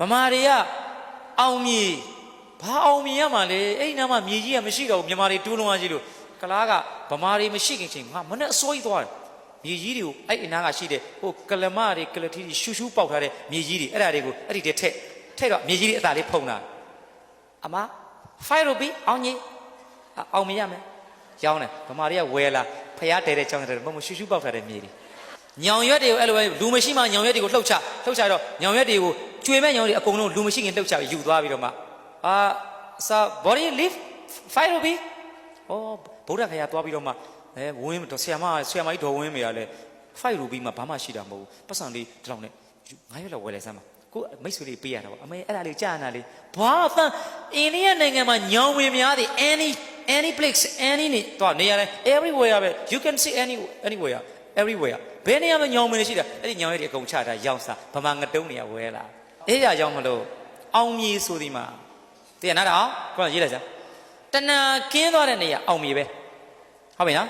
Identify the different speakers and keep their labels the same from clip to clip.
Speaker 1: ဗမာတွေကအောင်မြေဘာအောင်မြေရမှာလဲအဲ့ဒီနားမှာမြေကြီးကမရှိတော့ဘူးမြန်မာတွေတူးလုံးသွားကြည့်လို့ကလားကဗမာတွေမရှိခင်ချိန်ငါမနဲ့အစိုးရသွားတယ်မြေကြီးတွေကိုအဲ့ဒီအနားကရှိတဲ့ဟိုကလမတွေကလတီတွေရှူရှူပေါက်ထားတဲ့မြေကြီးတွေအဲ့ဒါတွေကိုအဲ့ဒီတည်းထက်ထက်တော့မြေကြီးတွေအသာလေးဖုံတာအမ5 rupee အောင်ကြီးအအောင်မရမယ်ရောင်းတယ်ဗမာတွေကဝယ်လာဖျားတဲတဲ့ချောင်းတဲ့ဘုံရှူရှူပေါက်ထားတဲ့မြေတွေညောင်ရွက်တွေကိုအဲ့လိုပဲလူမရှိမှညောင်ရွက်တွေကိုလှုပ်ချလှုပ်ချတော့ညောင်ရွက်တွေကို ကျွေမဲ့ညောင်တွေအကုန်လုံးလူမရှိခင်လှုပ်ချယူသွားပြီးတော့မှအာစာ body lift 5 rupee ဩဗုဒ္ဓခရာသွားပြီးတော့မှအဲဝင်းတော့ဆရာမဆရာမကြီးဒေါ်ဝင်းမေကလည်း5 rupee မှာဘာမှရှိတာမဟုတ်ဘူးပတ်စံလေးဒီလောက်နဲ့ငါးရွက်လောက်ဝယ်လိုက်စမ်းပါကိုမိတ်ဆွေလေးပေးရတာပေါ့အမေအဲ့ဒါလေးကြားနာလေးဘာဖန်အိန္ဒိယနိုင်ငံမှာညောင်ဝင်များသည် any any place any နေတော့နေရာလဲ everywhere ပဲ you can see any anywhere everywhere ဘယ်နေရာမှာညောင်ဝင်ရှိတာအဲ့ဒီညောင်ရဲတွေအကုန်ချတာရောက်စားဗမာငတုံးနေရဝဲလာ အဲ့ရကြောင့်မလို့အောင်မြေဆိုဒီမှာတည်ရနာတော့ကိုရေးလိုက်စမ်းတဏှာကင်းသွားတဲ့နေရာအောင်မြေပဲဟုတ်ပြီနော်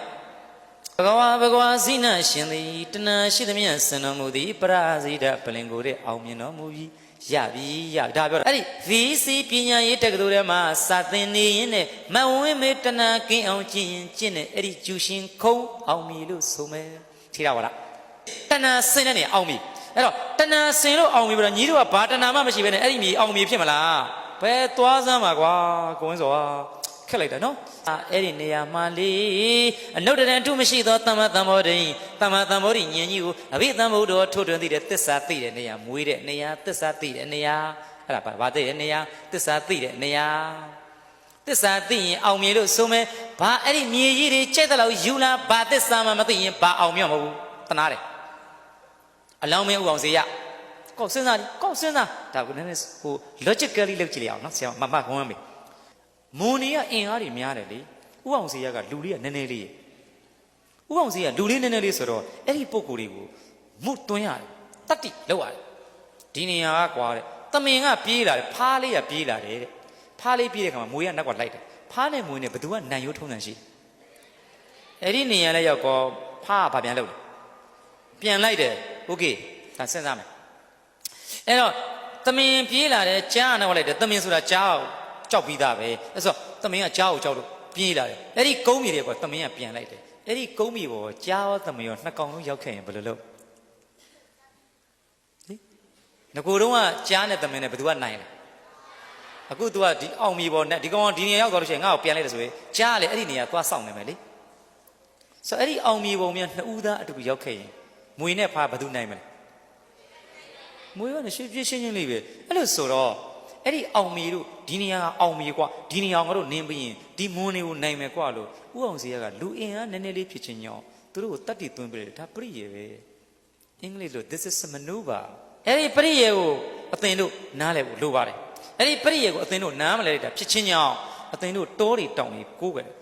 Speaker 1: ဘဂဝါဘဂဝါဇိနရှင်သည်တဏှာရှိသမျှစင်တော်မူသည်ပရာဇိတပလင်ကိုတဲ့အောင်မြင်တော်မူပြီးရပြီရပြီဒါပြောတာအဲ့ဒီ VC ပညာရေးတက္ကသိုလ်ထဲမှာစာသင်နေရင်နဲ့မဝင်းမေတဏှာကင်းအောင်ကျင့်ရင်ကျင့်တဲ့အဲ့ဒီကျူရှင်ခုံးအောင်မြင်လို့ဆိုမယ်ထိတာပါလားတဏှာစင်တဲ့နေရာအောင်မြင် အဲ့တော့တဏှာစင်လို့အောင်မြင်ပြီးတော့ညီတို့ကဘာတဏှာမှမရှိဘဲနဲ့အဲ့ဒီမြေအောင်မြင်ဖြစ်မလားဘယ်သွားစမ်းပါကွာကိုဝင်းစောခက်လိုက်တာနော်အာအဲ့ဒီနေရာမှာလေအနုတ္တရံအထုမရှိသောသမ္မာသမ္ဗောဓိသမ္မာသမ္ဗောဓိဉာဏ်ကြီးကိုအဘိသမ္ဗုဒ္ဓောထိုးထွင်းသိတဲ့သစ္စာသိတဲ့နေရာမွေးတဲ့နေရာသစ္စာသိတဲ့နေရာအဲ့ဒါဘာဘာသိတဲ့နေရာသစ္စာသိတဲ့နေရာသစ္စာသိရင်အောင်မြင်လို့ဆိုမယ်ဘာအဲ့ဒီမြေကြီးတွေကြိုက်တဲ့လောက်ယူလာဘာသစ္စာမှမသိရင်ဘာအောင်မြင်မဟုတ်ဘူးတနာတယ် အလောင်းမင်းဥအောင်စေရကောက်စဉ်းစားကောက်စဉ်းစားဒါကနည်းနည်းဟို logically လုပ်ကြည့်လိုက်အောင်နော်ဆရာမမခွန်းမေမွန်နေကအင်အားတွေများတယ်လေဥအောင်စေရကလူလေးကနည်းနည်းလေးဥအောင်စေရလူလေးနည်းနည်းလေးဆိုတော့အဲ့ဒီပုံကိုယ်တွေကိုမှုတွင်းရတယ်တတ္တိလောက်ရတယ်ဒီနေရာကကွာတဲ့တမင်ကပြေးလာတယ်ဖားလေးကပြေးလာတယ်တဲ့ဖားလေးပြေးတဲ့ခါမှာမွေးကနောက်ကလိုက်တယ်ဖားနဲ့မွေးနဲ့ဘသူကနံရိုးထုံးစံရှိအဲ့ဒီနေရာလဲရောက်ကောဖားကဘာပြန်လုပ်လဲပြန်လိုက်တယ် โอเคဒါစဉ်းစားမယ်အဲ့တော့တမင်ပြေးလာတယ်ကြားကနောက်ကလိုက်တယ်တမင်ဆိုတာကြားကိုကြောက်ပြီးသားပဲအဲ့ဆိုတမင်ကကြားကိုကြောက်လို့ပြေးလာတယ်အဲ့ဒီကုန်းမီတွေကတမင်ကပြန်လိုက်တယ်အဲ့ဒီကုန်းမီပေါ်ကြားရောတမင်ရောနှစ်ကောင်လုံးရောက်ခဲ့ရင်ဘယ်လိုလုပ်ငကိုတုံးကကြားနဲ့တမင်နဲ့ဘယ်သူကနိုင်လဲအခု तू ကဒီအောင်မီပေါ်နဲ့ဒီကောင်ကဒီနေရာရောက်သွားလို့ရှိရင်ငါ့ကိုပြန်လိုက်တယ်ဆိုရင်ကြားကလည်းအဲ့ဒီနေရာသွားစောင့်နေမယ်လေဆိုတော့အဲ့ဒီအောင်မီပုံများနှစ်ဦးသားအတူတူရောက်ခဲ့ရင် မွေနဲ့ဖားဘယ်သူနိုင်မလဲမွေကလည်းရှင်းပြရှင်းချင်းလေးပဲအဲ့လိုဆိုတော့အဲ့ဒီအောင်မီတို့ဒီနေရာကအောင်မီကွာဒီနေရာငါတို့နင်းပြီးရင်ဒီမွန်းတွေကိုနိုင်မယ်ကွာလို့ဥအောင်စီကလူအင်အားနည်းနည်းလေးဖြစ်ချင်းညောင်းသူတို့ကိုတတ်တည်သွင်းပြတယ်ဒါပရိယေပဲအင်္ဂလိပ်လို this is a maneuver အဲ့ဒီပရိယေကိုအသင်တို့နားလည်ဖို့လိုပါတယ်အဲ့ဒီပရိယေကိုအသင်တို့နားမလဲလိုက်တာဖြစ်ချင်းညောင်းအသင်တို့တောတွေတောင်တွေကိုးကြတယ်